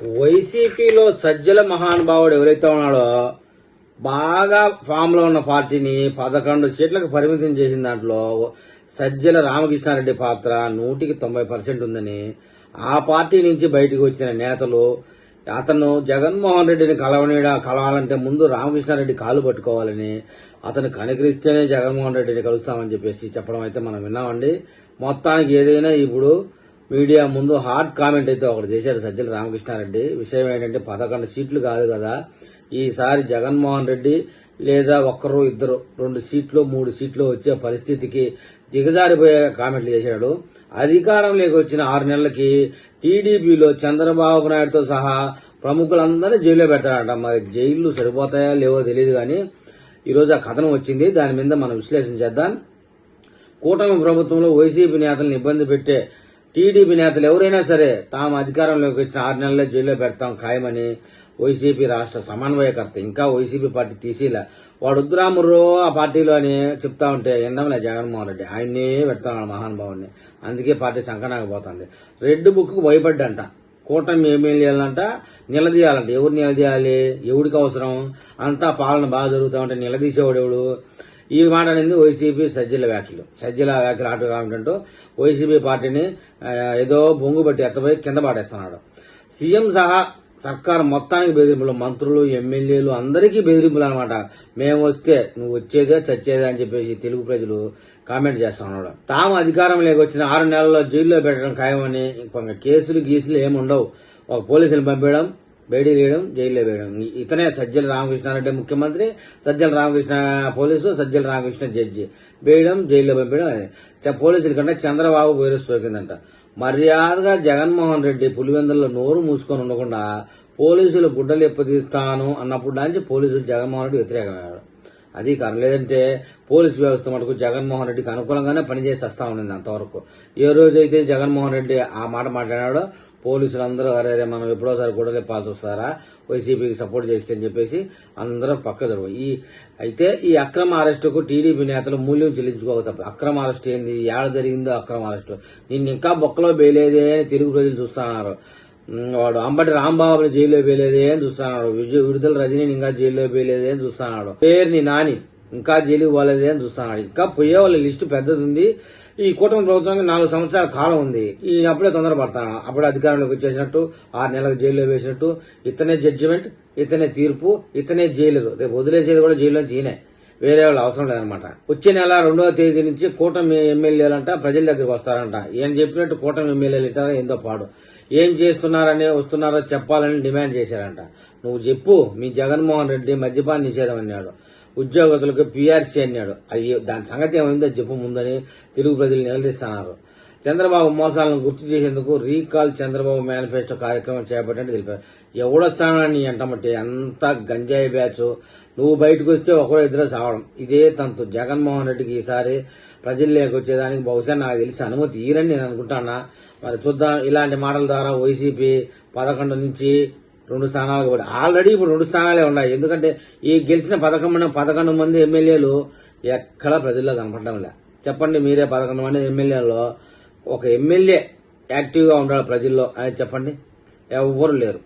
వైసీపీలో సజ్జల మహానుభావుడు ఎవరైతే ఉన్నాడో బాగా ఫామ్లో ఉన్న పార్టీని పదకొండు సీట్లకు పరిమితం చేసిన దాంట్లో సజ్జల రామకృష్ణారెడ్డి పాత్ర నూటికి తొంభై పర్సెంట్ ఉందని ఆ పార్టీ నుంచి బయటకు వచ్చిన నేతలు అతను జగన్మోహన్ రెడ్డిని కలవనీడా కలవాలంటే ముందు రామకృష్ణారెడ్డి కాలు పట్టుకోవాలని అతను కనికరిస్తేనే జగన్మోహన్ రెడ్డిని కలుస్తామని చెప్పేసి చెప్పడం అయితే మనం విన్నామండి. మొత్తానికి ఏదైనా ఇప్పుడు మీడియా ముందు హార్డ్ కామెంట్ అయితే ఒకటి చేశారు సజ్జల రామకృష్ణారెడ్డి. విషయం ఏంటంటే పదకొండు సీట్లు కాదు కదా. ఈసారి జగన్మోహన్ రెడ్డి లేదా ఒక్కరు ఇద్దరు రెండు సీట్లు మూడు సీట్లు వచ్చే పరిస్థితికి దిగజారిపోయే కామెంట్లు చేశాడు. అధికారంలోకి వచ్చిన ఆరు నెలలకి టీడీపీలో చంద్రబాబు నాయుడుతో సహా ప్రముఖులందరినీ జైల్లో పెట్టారంట మరి జైళ్ళు సరిపోతాయా లేవో తెలియదు కానీ ఈరోజు ఆ కథనం వచ్చింది. దాని మీద మనం విశ్లేషణ చేద్దాం. కూటమి ప్రభుత్వంలో వైసీపీ నేతలను ఇబ్బంది పెట్టే టీడీపీ నేతలు ఎవరైనా సరే తాము అధికారంలోకి వచ్చిన ఆరు నెలల్లో జైల్లో పెడతాం ఖాయమని వైసీపీ రాష్ట్ర సమన్వయకర్త ఇంకా వైసీపీ పార్టీ తీసేలా. వాడు ఉద్రాముర్రో ఆ పార్టీలో అని చెప్తా ఉంటే ఎండమలే జగన్మోహన్ రెడ్డి. ఆయన్నే పెడతాను మహానుభావుని అందుకే పార్టీ సంకనాకపోతుంది రెడ్ బుక్ భయపడ్డంట. కూటమి ఎమ్మెల్యేలంట నిలదీయాలంట. ఎవరు నిలదీయాలి? ఎవడికి అవసరం? అంతా పాలన బాగా జరుగుతా ఉంటే నిలదీసేవాడు ఎవడు ఈ మాట అనేది వైసీపీ సజ్జల వ్యాఖ్యలు. సజ్జల వ్యాఖ్యలు ఆట కామెంటంటూ వైసీపీ పార్టీని ఏదో బొంగు బట్టి ఎత్తపోయి కింద పాడేస్తున్నాడు. సీఎం సహా సర్కారు మొత్తానికి బెదిరింపులు మంత్రులు ఎమ్మెల్యేలు అందరికీ బెదిరింపులు అనమాట మేము వస్తే నువ్వు వచ్చేదే చచ్చేదే అని చెప్పేసి తెలుగు ప్రజలు కామెంట్ చేస్తా ఉన్నాడు తాము అధికారంలోకి వచ్చిన ఆరు నెలల్లో జైల్లో పెట్టడం ఖాయమని కొంత కేసులు గీసులు ఏముండవు. ఒక పోలీసులు పంపించడం బయటికి వేయడం జైల్లో వేయడం. ఇతనే సజ్జల రామకృష్ణారెడ్డి ముఖ్యమంత్రి సజ్జల రామకృష్ణ పోలీసు సజ్జల రామకృష్ణ జడ్జి. వేయడం జైల్లో పంపించడం చ- పోలీసుల కంటే చంద్రబాబు వైరస్ సోకిందంట. మర్యాదగా జగన్మోహన్ రెడ్డి పులివెందుల్లో నోరు మూసుకొని ఉండకుండా పోలీసులు గుడ్డలు ఎప్పతీస్తాను అన్నప్పుడు నుంచి పోలీసులు జగన్మోహన్ రెడ్డి వ్యతిరేకమయ్యాడు అది కాదు లేదంటే పోలీస్ వ్యవస్థ మటుకు జగన్మోహన్ రెడ్డికి అనుకూలంగానే పనిచేసి వస్తా ఉండింది అంతవరకు. ఏ రోజైతే జగన్మోహన్ రెడ్డి ఆ మాట మాట్లాడాడో పోలీసులు అందరూ అరే అరే మనం ఎప్పుడోసారి కూడా చెప్పాల్సి వస్తారా? వైసీపీకి సపోర్ట్ చేస్తే అని చెప్పేసి అందరూ పక్క ఈ అయితే ఈ అక్రమ అరెస్టుకు టీడీపీ నేతలు మూల్యం చెల్లించుకోక తప్ప అక్రమ అరెస్ట్ ఏంది? ఏడ జరిగిందో అక్రమ అరెస్టు. నిన్ను ఇంకా బొక్కలో బేలేదే అని తెలుగు ప్రజలు చూస్తున్నారు. వాడు అంబటి రాంబాబుని జైల్లో వేయలేదే అని చూస్తున్నాడు విడుదల రజనీని ఇంకా జైల్లో వేయలేదే అని చూస్తున్నాడు పేరుని నాని ఇంకా జైలుకి పోలేదే అని చూస్తున్నాడు ఇంకా పోయే వాళ్ళ లిస్టు పెద్దది ఉంది ఈ కూటమి ప్రభుత్వానికి నాలుగు సంవత్సరాల కాలం ఉంది. ఈ అప్పుడే తొందరపడతాను అప్పుడే అధికారంలోకి వచ్చేసినట్టు ఆరు నెలలకు జైల్లో వేసినట్టు ఇతనే జడ్జిమెంట్ ఇతనే తీర్పు ఇతనే జైలు. రేపు వదిలేసేది కూడా జైల్లో ఈయనే వేరే వాళ్ళు అవసరం లేదనమాట వచ్చే నెల రెండవ తేదీ నుంచి కూటమి ఎమ్మెల్యేలంట ప్రజల దగ్గరికి వస్తారంట. ఏం చెప్పినట్టు కూటమి ఎమ్మెల్యేలు ఇంటారా ఏందో పాడు. ఏం చేస్తున్నారని వస్తున్నారో చెప్పాలని డిమాండ్ చేశారంట. నువ్వు చెప్పు మీ జగన్మోహన్ రెడ్డి మద్యపాన నిషేధం అన్నాడు. ఉద్యోగస్తులకు పీఆర్సీ అన్నాడు. అది దాని సంగతి ఏమైందో చెప్పు ముందని తెలుగు ప్రజలు నిలదీస్తున్నారు. చంద్రబాబు మోసాలను గుర్తు చేసేందుకు రీకాల్ చంద్రబాబు మేనిఫెస్టో కార్యక్రమం చేపట్టని తెలిపారు. ఎవడో స్థానాన్ని అంటమంటే అంత గంజాయి బ్యాచ్. నువ్వు బయటకు వస్తే ఒకరో ఇద్దరు సావడం ఇదే తంతు. జగన్మోహన్ రెడ్డికి ఈసారి ప్రజల్లోకి వచ్చేదానికి బహుశా నాకు తెలిసి అనుమతి ఈరని నేను అనుకుంటానా? మరి చూద్దాం. ఇలాంటి మాటల ద్వారా వైసీపీ పదకొండు నుంచి రెండు స్థానాలు కూడా. ఆల్రెడీ ఇప్పుడు రెండు స్థానాలే ఉన్నాయి. ఎందుకంటే ఈ గెలిచిన పదకొండు పదకొండు మంది ఎమ్మెల్యేలు ఎక్కడ ప్రజల్లో కనపడడం లే చెప్పండి మీరే పదకొండు మంది ఎమ్మెల్యేలో ఒక ఎమ్మెల్యే యాక్టివ్గా ఉండాలి ప్రజల్లో అనేది చెప్పండి. ఎవరు లేరు.